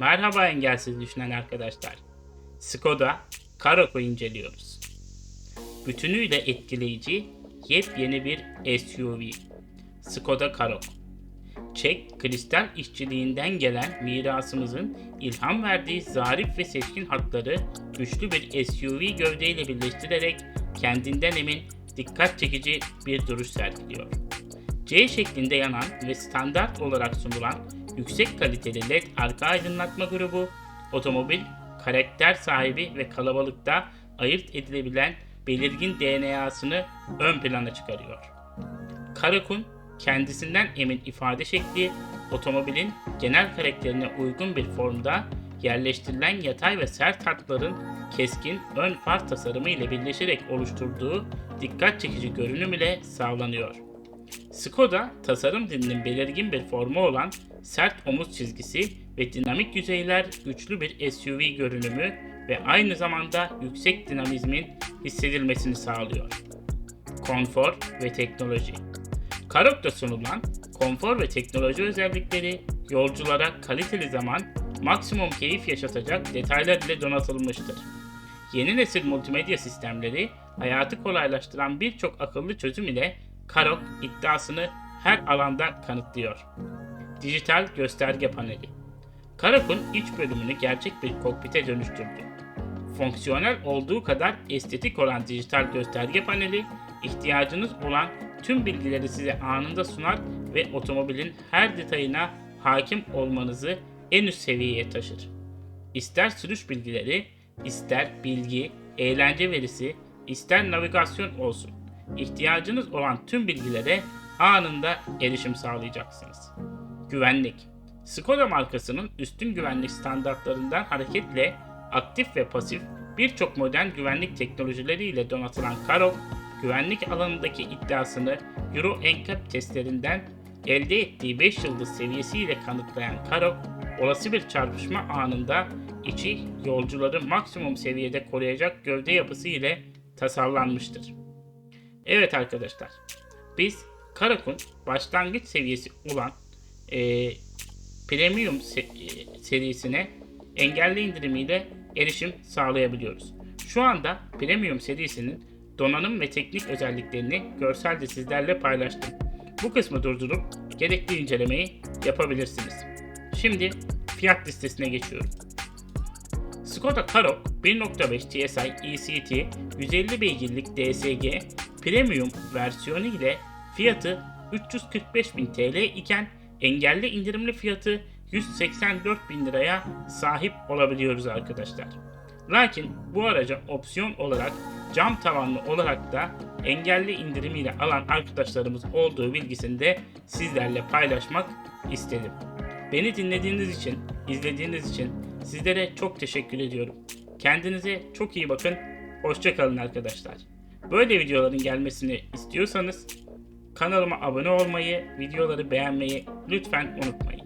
Merhaba engelsiz düşünen arkadaşlar. Skoda Karoq'u inceliyoruz. Bütünüyle etkileyici yepyeni bir SUV. Skoda Karoq. Çek kristal işçiliğinden gelen mirasımızın ilham verdiği zarif ve seçkin hatları güçlü bir SUV gövdeyle birleştirerek kendinden emin, dikkat çekici bir duruş sergiliyor. C şeklinde yanan ve standart olarak sunulan yüksek kaliteli LED arka aydınlatma grubu, otomobil karakter sahibi ve kalabalıkta ayırt edilebilen belirgin DNA'sını ön plana çıkarıyor. Karakun kendisinden emin ifade şekli, otomobilin genel karakterine uygun bir formda yerleştirilen yatay ve sert hatların keskin ön far tasarımı ile birleşerek oluşturduğu dikkat çekici görünüm ile sağlanıyor. Skoda tasarım dilinin belirgin bir formu olan sert omuz çizgisi ve dinamik yüzeyler güçlü bir SUV görünümü ve aynı zamanda yüksek dinamizmin hissedilmesini sağlıyor. Konfor ve teknoloji Karoq'ta sunulan konfor ve teknoloji özellikleri yolculara kaliteli zaman, maksimum keyif yaşatacak detaylar ile donatılmıştır. Yeni nesil multimedya sistemleri hayatı kolaylaştıran birçok akıllı çözüm ile Karoq iddiasını her alanda kanıtlıyor. Dijital gösterge paneli Karoq'un iç bölümünü gerçek bir kokpite dönüştürdü. Fonksiyonel olduğu kadar estetik olan dijital gösterge paneli ihtiyacınız olan tüm bilgileri size anında sunar ve otomobilin her detayına hakim olmanızı en üst seviyeye taşır. İster sürüş bilgileri, ister bilgi, eğlence verisi, ister navigasyon olsun. İhtiyacınız olan tüm bilgilere anında erişim sağlayacaksınız. Güvenlik Skoda markasının üstün güvenlik standartlarından hareketle aktif ve pasif birçok modern güvenlik teknolojileriyle donatılan Karoq, güvenlik alanındaki iddiasını Euro NCAP testlerinden elde ettiği 5 yıldız seviyesiyle kanıtlayan Karoq, olası bir çarpışma anında içi yolcuları maksimum seviyede koruyacak gövde yapısı ile tasarlanmıştır. Evet arkadaşlar, biz Karoq'un başlangıç seviyesi olan eee Premium se- e, serisine engelli indirimiyle erişim sağlayabiliyoruz. Şu anda Premium serisinin donanım ve teknik özelliklerini görselde sizlerle paylaştım. Bu kısmı durdurup gerekli incelemeyi yapabilirsiniz. Şimdi fiyat listesine geçiyorum. Skoda Karoq 1.5 TSI ECT 150 beygirlik DSG Premium versiyonu ile fiyatı 345.000 TL iken engelli indirimli fiyatı 184.000 liraya sahip olabiliyoruz arkadaşlar. Lakin bu araca opsiyon olarak cam tavanlı olarak da engelli indirimiyle alan arkadaşlarımız olduğu bilgisini de sizlerle paylaşmak istedim. Beni dinlediğiniz için, izlediğiniz için sizlere çok teşekkür ediyorum. Kendinize çok iyi bakın. Hoşçakalın arkadaşlar. Böyle videoların gelmesini istiyorsanız kanalıma abone olmayı, videoları beğenmeyi lütfen unutmayın.